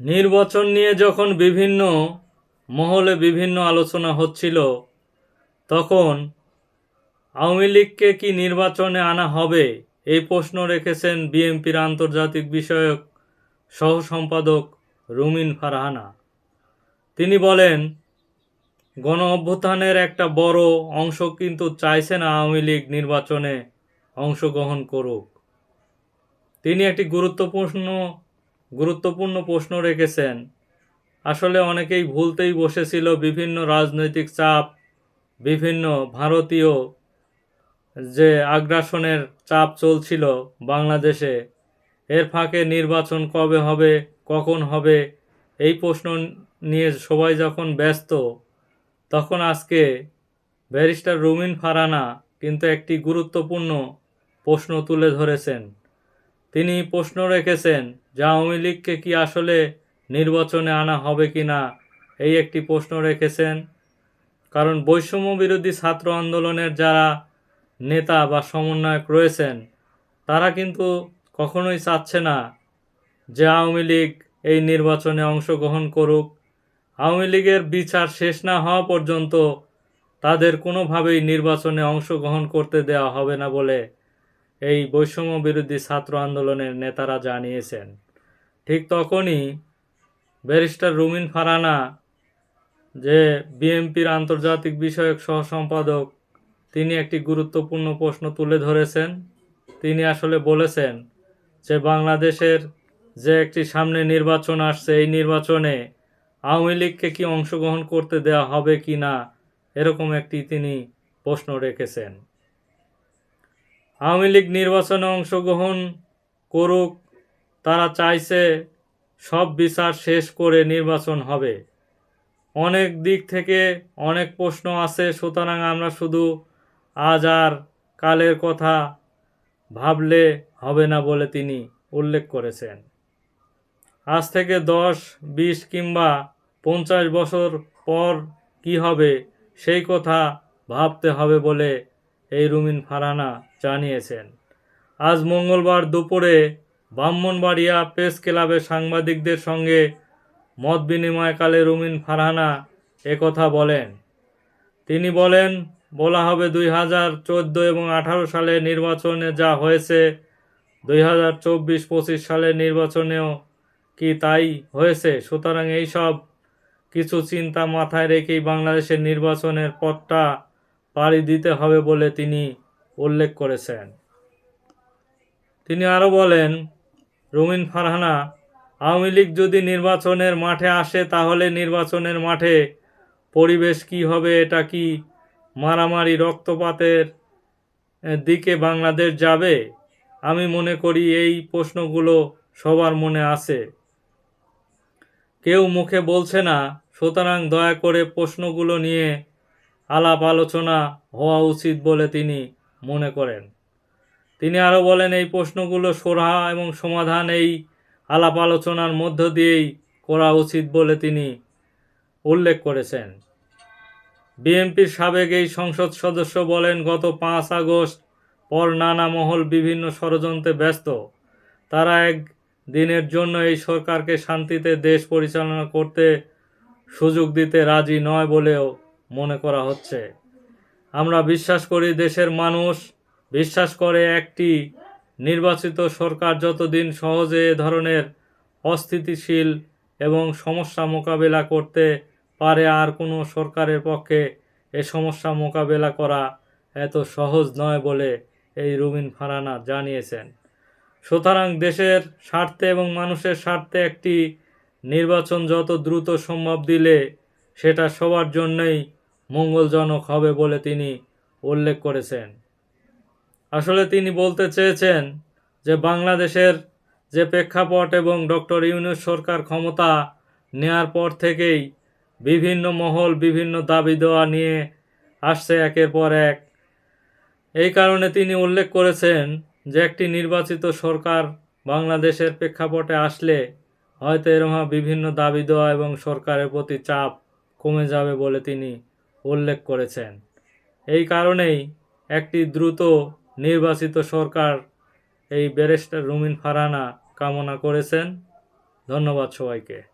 নির্বাচন নিয়ে যখন বিভিন্ন মহলে বিভিন্ন আলোচনা হচ্ছিল, তখন আওয়ামী লীগকে কি নির্বাচনে আনা হবে এই প্রশ্ন রেখেছেন বিএনপির আন্তর্জাতিক বিষয়ক সহ সম্পাদক রুমিন ফারহানা। তিনি বলেন, গণ অভ্যুত্থানের একটা বড় অংশ কিন্তু চাইছে না আওয়ামী লীগ নির্বাচনে অংশগ্রহণ করুক। তিনি একটি গুরুত্বপূর্ণ গুরুত্বপূর্ণ প্রশ্ন রেখেছেন। আসলে অনেকেই ভুলতেই বসেছিল বিভিন্ন রাজনৈতিক চাপ, বিভিন্ন ভারতীয় যে আগ্রাসনের চাপ চলছিল বাংলাদেশে, এর ফাঁকে নির্বাচন কবে হবে, কখন হবে, এই প্রশ্ন নিয়ে সবাই যখন ব্যস্ত, তখন আজকে ব্যারিস্টার রুমিন ফারানা কিন্তু একটি গুরুত্বপূর্ণ প্রশ্ন তুলে ধরেছেন। তিনি প্রশ্ন রেখেছেন, যে আওয়ামী লীগকে কি আসলে নির্বাচনে আনা হবে কি না? এই একটি প্রশ্ন রেখেছেন। কারণ বৈষম্য বিরোধী ছাত্র আন্দোলনের যারা নেতা বা সমন্বয়ক রয়েছেন, তারা কিন্তু কখনোই চাচ্ছে না যে আওয়ামী লীগ এই নির্বাচনে অংশগ্রহণ করুক। আওয়ামী লীগের বিচার শেষ না হওয়া পর্যন্ত তাদের কোনোভাবেই নির্বাচনে অংশগ্রহণ করতে দেওয়া হবে না বলে এই বৈষম্য বিরোধী ছাত্র আন্দোলনের নেতারা জানিয়েছেন। ঠিক তখনই ব্যারিস্টার রুমিন ফারানা, যে বিএনপির আন্তর্জাতিক বিষয়ক সহ সম্পাদক তিনি একটি গুরুত্বপূর্ণ প্রশ্ন তুলে ধরেছেন। তিনি আসলে বলেছেন যে বাংলাদেশের যে একটি সামনে নির্বাচন আসছে, এই নির্বাচনে আওয়ামী লীগকে কি অংশগ্রহণ করতে দেওয়া হবে কি না, এরকম একটি তিনি প্রশ্ন রেখেছেন। আওয়ামী লীগ নির্বাচনে অংশগ্রহণ করুক, তারা চাইছে সব বিচার শেষ করে নির্বাচন হবে। অনেক দিক থেকে অনেক প্রশ্ন আছে, সুতরাং আমরা শুধু আজ আর কালের কথা ভাবলে হবে না বলে তিনি উল্লেখ করেছেন। আজ থেকে দশ, বিশ কিংবা পঞ্চাশ বছর পর কি হবে, সেই কথা ভাবতে হবে বলে এই রুমিন ফারানা জানিয়েছেন। আজ মঙ্গলবার দুপুরে ব্রাহ্মণবাড়িয়া প্রেস ক্লাবে সাংবাদিকদের সঙ্গে মত বিনিময়কালে রুমিন ফারহানা একথা বলেন। তিনি বলেন, বলা হবে দুই হাজার চোদ্দ এবং আঠারো সালে নির্বাচনে যা হয়েছে, দুই হাজার চব্বিশ পঁচিশ সালের নির্বাচনেও কি তাই হয়েছে? সুতরাং এই সব কিছু চিন্তা মাথায় রেখেই বাংলাদেশের নির্বাচনের পথটা পাড়ি দিতে হবে বলে তিনি উল্লেখ করেছেন। তিনি আরও বলেন, রুমিন ফারহানা, আওয়ামী লীগ যদি নির্বাচনের মাঠে আসে, তাহলে নির্বাচনের মাঠে পরিবেশ কি হবে, এটা কি মারামারি রক্তপাতের দিকে বাংলাদেশ যাবে? আমি মনে করি এই প্রশ্নগুলো সবার মনে আছে। কেউ মুখে বলছে না, সুতরাং দয়া করে প্রশ্নগুলো নিয়ে আলাপ আলোচনা হওয়া উচিত বলে তিনি মনে করেন। তিনি আরও বলেন, এই প্রশ্নগুলো সোরা এবং সমাধান এই আলাপ আলোচনার মধ্য দিয়েই করা উচিত বলে তিনি উল্লেখ করেছেন। বিএনপির সাবেক এই সংসদ সদস্য বলেন, গত পাঁচ আগস্ট পর নানা মহল বিভিন্ন ষড়যন্ত্রে ব্যস্ত। তারা এক দিনের জন্য এই সরকারকে শান্তিতে দেশ পরিচালনা করতে সুযোগ দিতে রাজি নয় বলেও মনে করা হচ্ছে। আমরা বিশ্বাস করি দেশের মানুষ বিশ্বাস করে একটি নির্বাচিত সরকার যতদিন সহজে এ ধরনের অস্থিতিশীল এবং সমস্যা মোকাবেলা করতে পারে, আর কোনো সরকারের পক্ষে এ সমস্যা মোকাবেলা করা এত সহজ নয় বলে এই রুবিন ফারানা জানিয়েছেন। সুতরাং দেশের স্বার্থে এবং মানুষের স্বার্থে একটি নির্বাচন যত দ্রুত সম্ভব দিলে সেটা সবার জন্যই মঙ্গলজনক হবে বলে তিনি উল্লেখ করেছেন। আসলে তিনি বলতে চেয়েছেন যে বাংলাদেশের যে প্রেক্ষাপট এবং ডক্টর ইউনুস সরকার ক্ষমতা নেয়ার পর থেকেই বিভিন্ন মহল বিভিন্ন দাবি দেওয়া নিয়ে আসছে একের পর এক। এই কারণে তিনি উল্লেখ করেছেন যে একটি নির্বাচিত সরকার বাংলাদেশের প্রেক্ষাপটে আসলে হয়তো এরকম বিভিন্ন দাবি দেওয়া এবং সরকারের প্রতি চাপ কমে যাবে বলে তিনি উল্লেখ করেছেন। এই কারণেই একটি দ্রুত নির্বাচিত সরকার এই ব্যারিস্টার রুমিন ফারানা কামনা করেছেন। ধন্যবাদ সবাইকে।